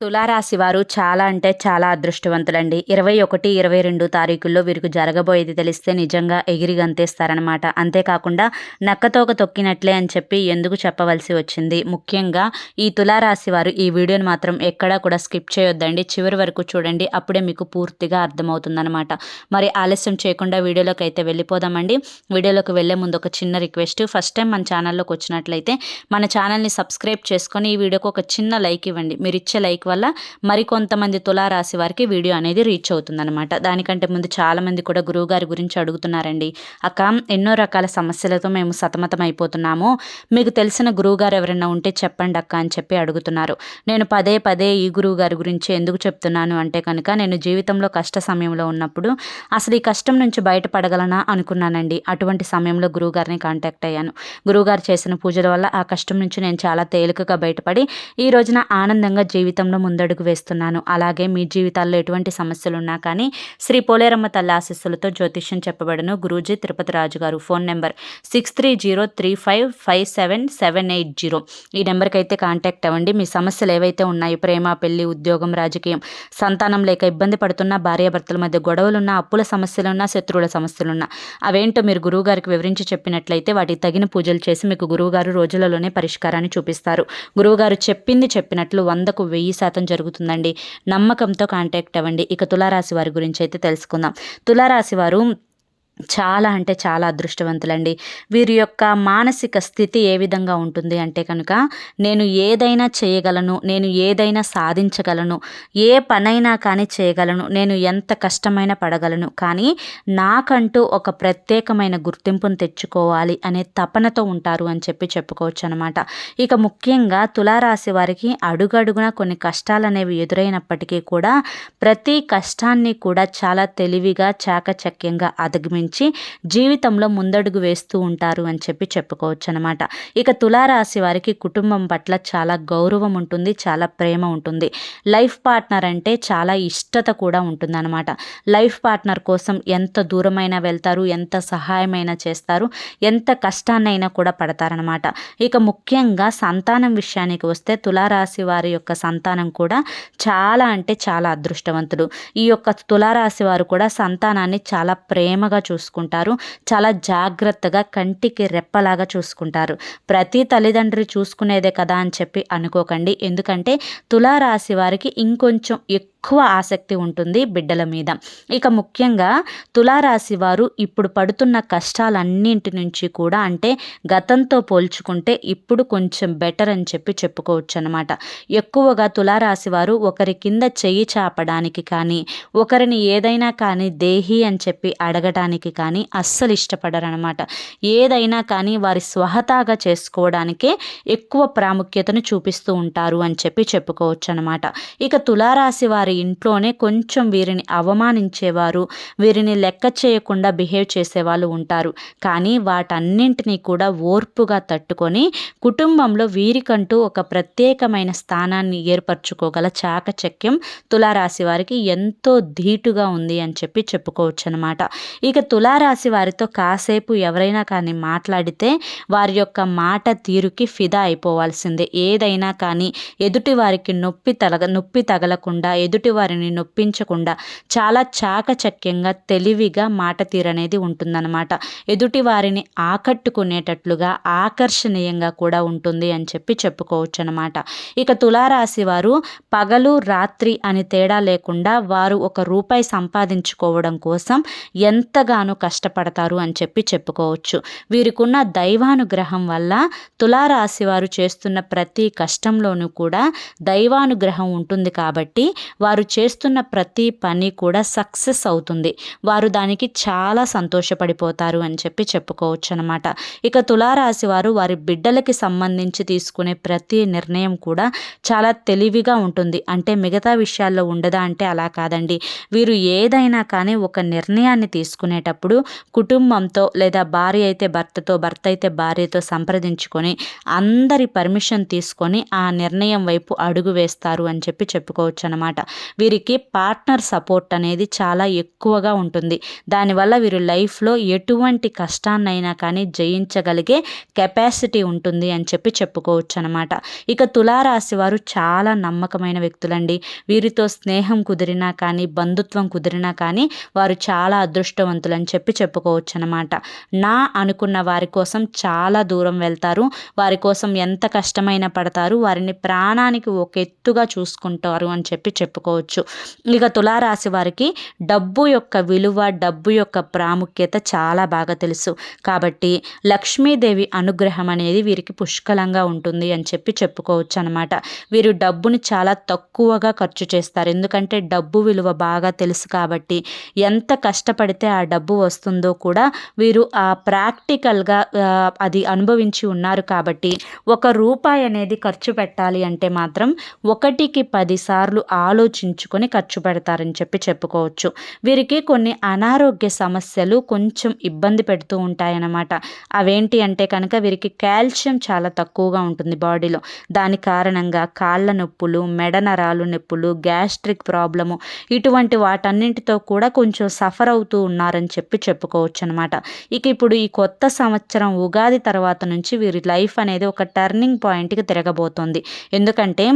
తులారాశి వారు చాలా అంటే చాలా అదృష్టవంతులండి. ఇరవై ఒకటి ఇరవై రెండు తారీఖుల్లో వీరికి జరగబోయేది తెలిస్తే నిజంగా ఎగిరి గంతేస్తారనమాట అంతేకాకుండా నక్కతోక తొక్కినట్లే అని చెప్పి ఎందుకు చెప్పవలసి వచ్చింది? ముఖ్యంగా ఈ తులారాశి వారు ఈ వీడియోని మాత్రం ఎక్కడా కూడా స్కిప్ చేయొద్దండి. చివరి వరకు చూడండి అప్పుడే మీకు పూర్తిగా అర్థమవుతుందనమాట మరి ఆలస్యం చేయకుండా వీడియోలోకి అయితే వెళ్ళిపోదామండి. వీడియోలోకి వెళ్ళే ముందు ఒక చిన్న రిక్వెస్ట్. ఫస్ట్ టైం మన ఛానల్లోకి వచ్చినట్లయితే మన ఛానల్ని సబ్స్క్రైబ్ చేసుకొని ఈ వీడియోకి ఒక చిన్న లైక్ ఇవ్వండి. మీరు ఇచ్చే లైక్ వల్ల మరికొంతమంది తులారాశి వారికి వీడియో అనేది రీచ్ అవుతుందన్నమాట. దానికంటే ముందు చాలామంది కూడా గురువుగారి గురించి అడుగుతున్నారండి. అక్క ఎన్నో రకాల సమస్యలతో మేము సతమతం అయిపోతున్నాము. మీకు తెలిసిన గురువుగారు ఎవరైనా ఉంటే చెప్పండి అక్క అని చెప్పి అడుగుతున్నారు. నేను పదే పదే ఈ గురువుగారి గురించి ఎందుకు చెప్తున్నాను? అంటే కనుక నేను జీవితంలో కష్ట సమయంలో ఉన్నప్పుడు అసలు ఈ కష్టం నుంచి బయటపడగలనా అనుకున్నానండి. అటువంటి సమయంలో గురువుగారిని కాంటాక్ట్ అయ్యాను. గురువుగారు చేసిన పూజల వల్ల ఆ కష్టం నుంచి నేను చాలా తేలికగా బయటపడి ఈ రోజున ఆనందంగా జీవితంలో కూడా ముందడుగు వేస్తున్నాను. అలాగే మీ జీవితాల్లో ఎటువంటి సమస్యలు ఉన్నా కానీ శ్రీ పోలేరమ్మ తల్లి ఆశస్సులతో జ్యోతిష్యం చెప్పబడను. Guruji Tirupati Raju garu phone number six three zero three five five seven seven eight zero. ఈ నెంబర్కి అయితే కాంటాక్ట్ అవ్వండి. మీ సమస్యలు ఏవైతే ఉన్నాయి ప్రేమ పెళ్ళి ఉద్యోగం రాజకీయం సంతానం లేక ఇబ్బంది పడుతున్న భార్యాభర్తల మధ్య గొడవలున్న అప్పుల సమస్యలున్నా శత్రువుల సమస్యలున్నా అవేంటో మీరు గురువుగారికి వివరించి చెప్పినట్లయితే వాటికి తగిన పూజలు చేసి మీకు గురువుగారు రోజులలోనే పరిష్కారాన్ని చూపిస్తారు. గురువుగారు చెప్పింది చెప్పినట్లు వందకు వెయ్యి శాతం జరుగుతుందండి. నమ్మకంతో కాంటాక్ట్ అవ్వండి. ఇక తులారాశి వారి గురించి అయితే తెలుసుకుందాం. తులారాశి వారు చాలా అంటే చాలా అదృష్టవంతులండి. వీరి యొక్క మానసిక స్థితి ఏ విధంగా ఉంటుంది అంటే కనుక నేను ఏదైనా చేయగలను నేను ఏదైనా సాధించగలను ఏ పనైనా కానీ చేయగలను నేను ఎంత కష్టమైన పడగలను కానీ నాకంటూ ఒక ప్రత్యేకమైన గుర్తింపును తెచ్చుకోవాలి అనే తపనతో ఉంటారు అని చెప్పి చెప్పుకోవచ్చు అనమాట ఇక ముఖ్యంగా తులారాశి వారికి అడుగడుగున కొన్ని కష్టాలు అనేవి ఎదురైనప్పటికీ కూడా ప్రతి కష్టాన్ని కూడా చాలా తెలివిగా చాకచక్యంగా అధిగమించి నుంచి జీవితంలో ముందడుగు వేస్తూ ఉంటారు అని చెప్పి చెప్పుకోవచ్చు అనమాట ఇక తులారాశి వారికి కుటుంబం పట్ల చాలా గౌరవం ఉంటుంది చాలా ప్రేమ ఉంటుంది. లైఫ్ పార్ట్నర్ అంటే చాలా ఇష్టత కూడా ఉంటుందన్నమాట లైఫ్ పార్ట్నర్ కోసం ఎంత దూరమైనా వెళ్తారు ఎంత సహాయమైనా చేస్తారు ఎంత కష్టాన్నైనా కూడా పడతారనమాట. ఇక ముఖ్యంగా సంతానం విషయానికి వస్తే తులారాశి వారి యొక్క సంతానం కూడా చాలా అంటే చాలా అదృష్టవంతుడు. ఈ యొక్క తులారాశి వారు కూడా సంతానాన్ని చాలా ప్రేమగా చూస్తారు చూసుకుంటారు. చాలా జాగ్రత్తగా కంటికి రెప్పలాగా చూసుకుంటారు. ప్రతి తల్లిదండ్రి చూసుకునేదే కదా అని చెప్పి అనుకోకండి. ఎందుకంటే తులారాశి వారికి ఇంకొంచెం ఎక్కువ ఎక్కువ ఆసక్తి ఉంటుంది బిడ్డల మీద. ఇక ముఖ్యంగా తులారాశి వారు ఇప్పుడు పడుతున్న కష్టాలన్నింటి నుంచి కూడా అంటే గతంతో పోల్చుకుంటే ఇప్పుడు కొంచెం బెటర్ అని చెప్పి చెప్పుకోవచ్చు అనమాట ఎక్కువగా తులారాశి వారు ఒకరి కింద చెయ్యి చాపడానికి కానీ ఒకరిని ఏదైనా కానీ దేహి అని చెప్పి అడగడానికి కానీ అస్సలు ఇష్టపడరనమాట ఏదైనా కానీ వారి స్వహతాగా చేసుకోవడానికే ఎక్కువ ప్రాముఖ్యతను చూపిస్తూ ఉంటారు అని చెప్పి చెప్పుకోవచ్చు అనమాట ఇక తులారాశి వారి వారి ఇంట్లోనే కొంచెం వీరిని అవమానించేవారు వీరిని లెక్క చేయకుండా బిహేవ్ చేసేవాళ్ళు ఉంటారు. కానీ వాటన్నింటినీ కూడా ఓర్పుగా తట్టుకొని కుటుంబంలో వీరికంటూ ఒక ప్రత్యేకమైన స్థానాన్ని ఏర్పరచుకోగల చాకచక్యం తులారాశి వారికి ఎంతో ధీటుగా ఉంది అని చెప్పి చెప్పుకోవచ్చు అనమాట ఇక తులారాశి వారితో కాసేపు ఎవరైనా కానీ మాట్లాడితే వారి యొక్క మాట తీరుకి ఫిదా అయిపోవాల్సిందే. ఏదైనా కానీ ఎదుటి వారికి నొప్పి తగ నొప్పి తగలకుండా ఎదుటి ఎదుటి వారిని నొప్పించకుండా చాలా చాకచక్యంగా తెలివిగా మాట తీరనేది ఉంటుందన్నమాట. ఎదుటి వారిని ఆకట్టుకునేటట్లుగా ఆకర్షణీయంగా కూడా ఉంటుంది అని చెప్పి చెప్పుకోవచ్చు అనమాట ఇక తులారాశి వారు పగలు రాత్రి అని తేడా లేకుండా వారు ఒక రూపాయి సంపాదించుకోవడం కోసం ఎంతగానో కష్టపడతారు అని చెప్పి చెప్పుకోవచ్చు. వీరికున్న దైవానుగ్రహం వల్ల తులారాశి వారు చేస్తున్న ప్రతి కష్టంలోనూ కూడా దైవానుగ్రహం ఉంటుంది కాబట్టి వారు చేస్తున్న ప్రతి పని కూడా సక్సెస్ అవుతుంది. వారు దానికి చాలా సంతోషపడిపోతారు అని చెప్పి చెప్పుకోవచ్చు అనమాట ఇక తులారాశి వారు వారి బిడ్డలకి సంబంధించి తీసుకునే ప్రతి నిర్ణయం కూడా చాలా తెలివిగా ఉంటుంది. అంటే మిగతా విషయాల్లో ఉండదా అంటే అలా కాదండి. వీరు ఏదైనా కానీ ఒక నిర్ణయాన్ని తీసుకునేటప్పుడు కుటుంబంతో లేదా భార్య అయితే భర్తతో భర్త అయితే భార్యతో సంప్రదించుకొని అందరి పర్మిషన్ తీసుకొని ఆ నిర్ణయం వైపు అడుగు వేస్తారు అని చెప్పి చెప్పుకోవచ్చు అనమాట వీరికి పార్ట్నర్ సపోర్ట్ అనేది చాలా ఎక్కువగా ఉంటుంది. దానివల్ల వీరు లైఫ్లో ఎటువంటి కష్టాన్నైనా కానీ జయించగలిగే కెపాసిటీ ఉంటుంది అని చెప్పి చెప్పుకోవచ్చు అనమాట ఇక తులారాశి వారు చాలా నమ్మకమైన వ్యక్తులండి. వీరితో స్నేహం కుదిరినా కానీ బంధుత్వం కుదిరినా కానీ వారు చాలా అదృష్టవంతులు అని చెప్పి చెప్పుకోవచ్చు అనమాట నా అనుకున్న వారి కోసం చాలా దూరం వెళ్తారు. వారి కోసం ఎంత కష్టమైనా పడతారు. వారిని ప్రాణానికి ఒక ఎత్తుగా చూసుకుంటారు అని చెప్పి చెప్పుకోవచ్చు ఇక తులారాశి వారికి డబ్బు యొక్క విలువ డబ్బు యొక్క ప్రాముఖ్యత చాలా బాగా తెలుసు. కాబట్టి లక్ష్మీదేవి అనుగ్రహం అనేది వీరికి పుష్కలంగా ఉంటుంది అని చెప్పి చెప్పుకోవచ్చు అనమాట వీరు డబ్బుని చాలా తక్కువగా ఖర్చు చేస్తారు. ఎందుకంటే డబ్బు విలువ బాగా తెలుసు కాబట్టి ఎంత కష్టపడితే ఆ డబ్బు వస్తుందో కూడా వీరు ఆ ప్రాక్టికల్గా అది అనుభవించి ఉన్నారు కాబట్టి ఒక రూపాయి అనేది ఖర్చు పెట్టాలి అంటే మాత్రం ఒకటికి పదిసార్లు ఆలోచించుకొని ఖర్చు పెడతారని చెప్పి చెప్పుకోవచ్చు. వీరికి కొన్ని అనారోగ్య సమస్యలు కొంచెం ఇబ్బంది పెడుతూ ఉంటాయన్నమాట. అవేంటి అంటే కనుక వీరికి కాల్షియం చాలా తక్కువగా ఉంటుంది బాడీలో. దాని కారణంగా కాళ్ళ నొప్పులు మెడ నరాలు నొప్పులు గ్యాస్ట్రిక్ ప్రాబ్లము ఇటువంటి వాటన్నింటితో కూడా కొంచెం సఫర్ అవుతూ ఉన్నారని చెప్పి చెప్పుకోవచ్చు అనమాట ఇక ఇప్పుడు ఈ కొత్త సంవత్సరం ఉగాది తర్వాత నుంచి వీరి లైఫ్ అనేది ఒక టర్నింగ్ పాయింట్కి తిరగబోతోంది. ఎందుకంటే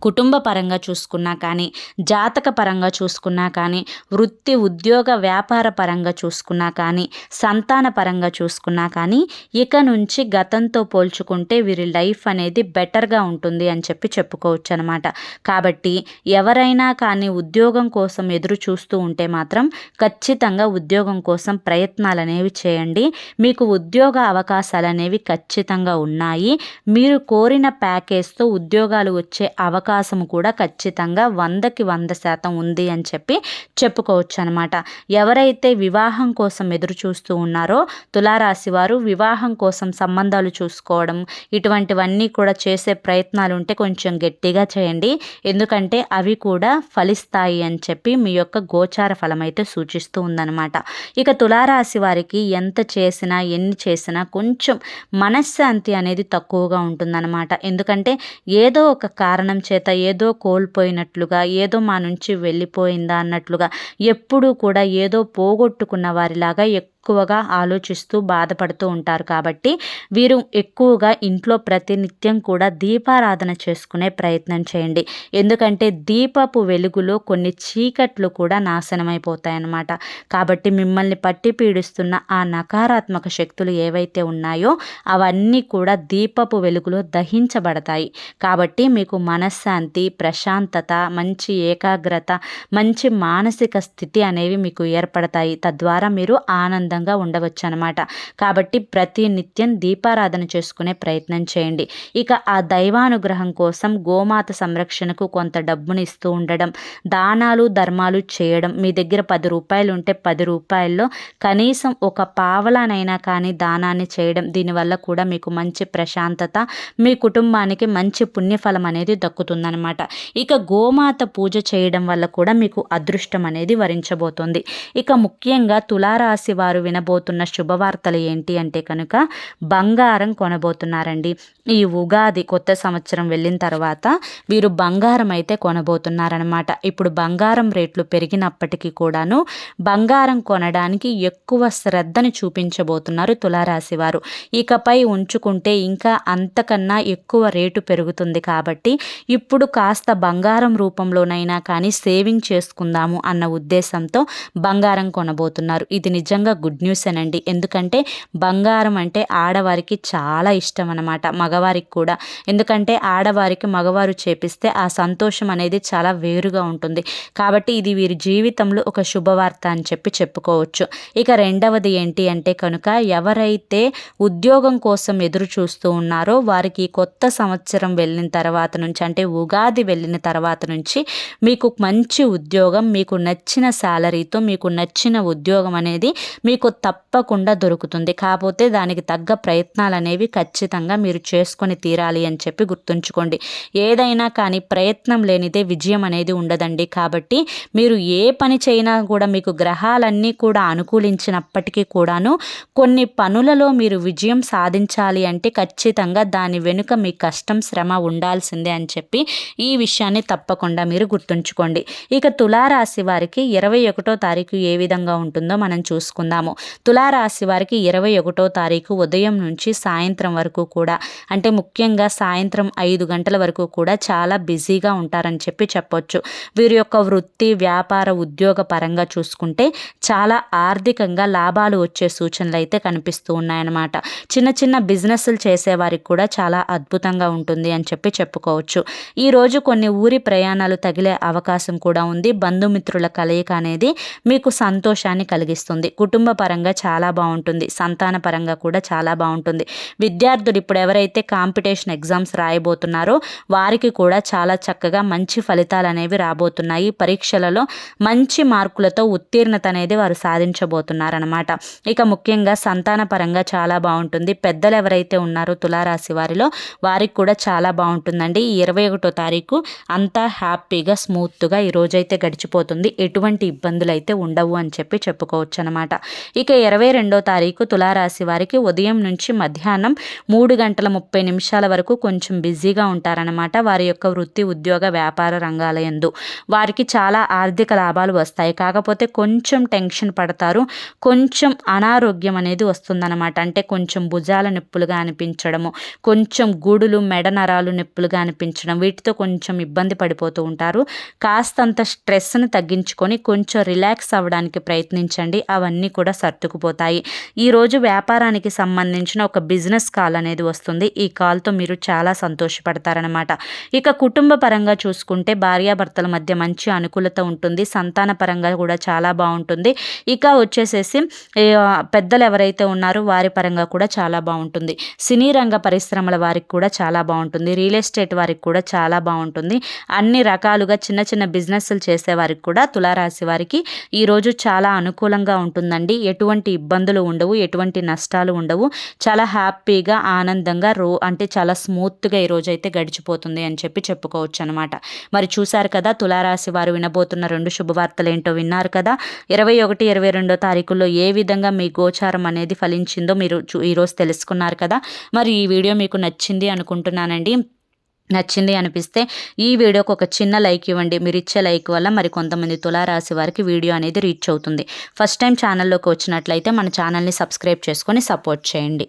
కుటుంబ పరంగా చూసుకున్నా కానీ జాతక పరంగా చూసుకున్నా కానీ వృత్తి ఉద్యోగ వ్యాపార పరంగా చూసుకున్నా కానీ సంతాన పరంగా చూసుకున్నా కానీ ఇక నుంచి గతంతో పోల్చుకుంటే వీరి లైఫ్ అనేది బెటర్గా ఉంటుంది అని చెప్పి చెప్పుకోవచ్చు అనమాట కాబట్టి ఎవరైనా కానీ ఉద్యోగం కోసం ఎదురు చూస్తూ ఉంటే మాత్రం ఖచ్చితంగా ఉద్యోగం కోసం ప్రయత్నాలు అనేవి చేయండి. మీకు ఉద్యోగ అవకాశాలు అనేవి ఖచ్చితంగా ఉన్నాయి. మీరు కోరిన ప్యాకేజ్తో ఉద్యోగాలు వచ్చే అవకాశం అవకాశం కూడా ఖచ్చితంగా వందకి వంద శాతం ఉంది అని చెప్పి చెప్పుకోవచ్చు అనమాట ఎవరైతే వివాహం కోసం ఎదురు చూస్తూ ఉన్నారో తులారాశి వారు వివాహం కోసం సంబంధాలు చూసుకోవడం ఇటువంటివన్నీ కూడా చేసే ప్రయత్నాలు ఉంటే కొంచెం గట్టిగా చేయండి. ఎందుకంటే అవి కూడా ఫలిస్తాయి అని చెప్పి మీ యొక్క గోచార ఫలం అయితే సూచిస్తూ ఉందన్నమాట. ఇక తులారాశి వారికి ఎంత చేసినా ఎన్ని చేసినా కొంచెం మనశ్శాంతి అనేది తక్కువగా ఉంటుందన్నమాట. ఎందుకంటే ఏదో ఒక కారణం చేత ఏదో కోల్పోయినట్లుగా ఏదో మా నుంచి వెళ్ళిపోయిందా అన్నట్లుగా ఎప్పుడూ కూడా ఏదో పోగొట్టుకున్న వారిలాగా ఎక్కువగా ఆలోచిస్తూ బాధపడుతూ ఉంటారు కాబట్టి వీరు ఎక్కువగా ఇంట్లో ప్రతినిత్యం కూడా దీపారాధన చేసుకునే ప్రయత్నం చేయండి. ఎందుకంటే దీపపు వెలుగులో కొన్ని చీకట్లు కూడా నాశనమైపోతాయన్నమాట. కాబట్టి మిమ్మల్ని పట్టి పీడిస్తున్న ఆ నకారాత్మక శక్తులు ఏవైతే ఉన్నాయో అవన్నీ కూడా దీపపు వెలుగులో దహించబడతాయి. కాబట్టి మీకు మనశ్శాంతి ప్రశాంతత మంచి ఏకాగ్రత మంచి మానసిక స్థితి అనేవి మీకు ఏర్పడతాయి. తద్వారా మీరు ఆనంద ఆనందంగా ఉండవచ్చు అనమాట కాబట్టి ప్రతి నిత్యం దీపారాధన చేసుకునే ప్రయత్నం చేయండి. ఇక ఆ దైవానుగ్రహం కోసం గోమాత సంరక్షణకు కొంత డబ్బును ఇస్తూ ఉండడం దానాలు ధర్మాలు చేయడం మీ దగ్గర పది రూపాయలు ఉంటే పది రూపాయల్లో కనీసం ఒక పావలానైనా కానీ దానాన్ని చేయడం దీనివల్ల కూడా మీకు మంచి ప్రశాంతత మీ కుటుంబానికి మంచి పుణ్యఫలం అనేది దక్కుతుందనమాట ఇక గోమాత పూజ చేయడం వల్ల కూడా మీకు అదృష్టం అనేది వరించబోతుంది. ఇక ముఖ్యంగా తులారాశి వారు వినబోతున్న శుభవార్తలు ఏంటి అంటే కనుక బంగారం కొనబోతున్నారండి. ఈ ఉగాది కొత్త సంవత్సరం వెళ్ళిన తర్వాత వీరు బంగారం అయితే కొనబోతున్నారనమాట ఇప్పుడు బంగారం రేట్లు పెరిగినప్పటికీ కూడాను బంగారం కొనడానికి ఎక్కువ శ్రద్ధని చూపించబోతున్నారు తులారాశి వారు. ఇకపై ఉంచుకుంటే ఇంకా అంతకన్నా ఎక్కువ రేటు పెరుగుతుంది కాబట్టి ఇప్పుడు కాస్త బంగారం రూపంలోనైనా కానీ సేవింగ్ చేసుకుందాము అన్న ఉద్దేశంతో బంగారం కొనబోతున్నారు. ఇది నిజంగా గుడ్ గుడ్ న్యూస్ అనండి. ఎందుకంటే బంగారం అంటే ఆడవారికి చాలా ఇష్టం అనమాట మగవారికి కూడా. ఎందుకంటే ఆడవారికి మగవారు చేపిస్తే ఆ సంతోషం అనేది చాలా వేరుగా ఉంటుంది. కాబట్టి ఇది వీరి జీవితంలో ఒక శుభవార్త అని చెప్పి చెప్పుకోవచ్చు. ఇక రెండవది ఏంటి అంటే కనుక ఎవరైతే ఉద్యోగం కోసం ఎదురు చూస్తూ ఉన్నారో వారికి కొత్త సంవత్సరం వెళ్ళిన తర్వాత నుంచి అంటే ఉగాది వెళ్ళిన తర్వాత నుంచి మీకు మంచి ఉద్యోగం మీకు నచ్చిన శాలరీతో మీకు నచ్చిన ఉద్యోగం అనేది మీకు మీకు తప్పకుండా దొరుకుతుంది. కాకపోతే దానికి తగ్గ ప్రయత్నాలు అనేవి ఖచ్చితంగా మీరు చేసుకొని తీరాలి అని చెప్పి గుర్తుంచుకోండి. ఏదైనా కానీ ప్రయత్నం లేనిదే విజయం అనేది ఉండదండి. కాబట్టి మీరు ఏ పని చేయినా కూడా మీకు గ్రహాలన్నీ కూడా అనుకూలించినప్పటికీ కూడాను కొన్ని పనులలో మీరు విజయం సాధించాలి అంటే ఖచ్చితంగా దాని వెనుక మీ కష్టం శ్రమ ఉండాల్సిందే అని చెప్పి ఈ విషయాన్ని తప్పకుండా మీరు గుర్తుంచుకోండి. ఇక తులారాశి వారికి ఇరవై ఒకటో తారీఖు ఏ విధంగా ఉంటుందో మనం చూసుకుందాము. తులారాశి వారికి ఇరవై ఒకటో తారీఖు ఉదయం నుంచి సాయంత్రం వరకు కూడా అంటే ముఖ్యంగా సాయంత్రం ఐదు గంటల వరకు కూడా చాలా బిజీగా ఉంటారని చెప్పి చెప్పొచ్చు. వీరి యొక్క వృత్తి వ్యాపార ఉద్యోగ పరంగా చూసుకుంటే చాలా ఆర్థికంగా లాభాలు వచ్చే సూచనలు అయితే కనిపిస్తూ ఉన్నాయన్నమాట. చిన్న చిన్న బిజినెస్లు చేసేవారికి కూడా చాలా అద్భుతంగా ఉంటుంది అని చెప్పి చెప్పుకోవచ్చు. ఈరోజు కొన్ని ఊరి ప్రయాణాలు తగిలే అవకాశం కూడా ఉంది. బంధుమిత్రుల కలయిక అనేది మీకు సంతోషాన్ని కలిగిస్తుంది. కుటుంబ పరంగా చాలా బాగుంటుంది. సంతాన పరంగా కూడా చాలా బాగుంటుంది. విద్యార్థులు ఇప్పుడు ఎవరైతే కాంపిటీషన్ ఎగ్జామ్స్ రాయబోతున్నారో వారికి కూడా చాలా చక్కగా మంచి ఫలితాలు అనేవి రాబోతున్నాయి. పరీక్షలలో మంచి మార్కులతో ఉత్తీర్ణత అనేది వారు సాధించబోతున్నారనమాట ఇక ముఖ్యంగా సంతాన పరంగా చాలా బాగుంటుంది. పెద్దలు ఎవరైతే ఉన్నారో తులారాశి వారిలో వారికి కూడా చాలా బాగుంటుందండి. ఈ ఇరవై ఒకటో తారీఖు అంతా హ్యాపీగా స్మూత్గా ఈ రోజైతే గడిచిపోతుంది. ఎటువంటి ఇబ్బందులు అయితే ఉండవు అని చెప్పి చెప్పుకోవచ్చు అనమాట ఇక ఇరవై రెండో తారీఖు తులారాశి వారికి ఉదయం నుంచి మధ్యాహ్నం మూడు గంటల ముప్పై నిమిషాల వరకు కొంచెం బిజీగా ఉంటారనమాట వారి యొక్క వృత్తి ఉద్యోగ వ్యాపార రంగాల ఎందు వారికి చాలా ఆర్థిక లాభాలు వస్తాయి. కాకపోతే కొంచెం టెన్షన్ పడతారు. కొంచెం అనారోగ్యం అనేది వస్తుందన్నమాట. అంటే కొంచెం భుజాల నొప్పులుగా అనిపించడము కొంచెం గూడులు మెడ నరాలు నొప్పులుగా అనిపించడం వీటితో కొంచెం ఇబ్బంది పడిపోతూ ఉంటారు. కాస్తంత స్ట్రెస్ను తగ్గించుకొని కొంచెం రిలాక్స్ అవ్వడానికి ప్రయత్నించండి. అవన్నీ కూడా కూడా సర్దుకుపోతాయి. ఈరోజు వ్యాపారానికి సంబంధించిన ఒక బిజినెస్ కాల్ అనేది వస్తుంది. ఈ కాల్తో మీరు చాలా సంతోషపడతారనమాట ఇక కుటుంబ పరంగా చూసుకుంటే భార్యాభర్తల మధ్య మంచి అనుకూలత ఉంటుంది. సంతాన పరంగా కూడా చాలా బాగుంటుంది. ఇక వచ్చేసేసి పెద్దలు ఎవరైతే ఉన్నారో వారి పరంగా కూడా చాలా బాగుంటుంది. సినీ రంగ పరిశ్రమల వారికి కూడా చాలా బాగుంటుంది. రియల్ ఎస్టేట్ వారికి కూడా చాలా బాగుంటుంది. అన్ని రకాలుగా చిన్న చిన్న బిజినెస్లు చేసే వారికి కూడా తులారాశి వారికి ఈరోజు చాలా అనుకూలంగా ఉంటుందండి. ఎటువంటి ఇబ్బందులు ఉండవు ఎటువంటి నష్టాలు ఉండవు. చాలా హ్యాపీగా ఆనందంగా రో అంటే చాలా స్మూత్గా ఈరోజు అయితే గడిచిపోతుంది అని చెప్పి చెప్పుకోవచ్చు అనమాట మరి చూశారు కదా తులారాశి వారు వినబోతున్న రెండు శుభవార్తలు ఏంటో విన్నారు కదా. ఇరవై ఒకటి ఇరవై రెండో తారీఖుల్లో ఏ విధంగా మీ గోచారం అనేది ఫలించిందో మీరు ఈరోజు తెలుసుకున్నారు కదా. మరి ఈ వీడియో మీకు నచ్చింది అనుకుంటున్నానండి. నచ్చింది అనిపిస్తే ఈ వీడియోకి ఒక చిన్న లైక్ ఇవ్వండి. మీరు ఇచ్చే లైక్ వల్ల మరి కొంతమంది తులారాశి వారికి వీడియో అనేది రీచ్ అవుతుంది. ఫస్ట్ టైం ఛానల్లోకి వచ్చినట్లయితే మన ఛానల్ని సబ్స్క్రైబ్ చేసుకొని సపోర్ట్ చేయండి.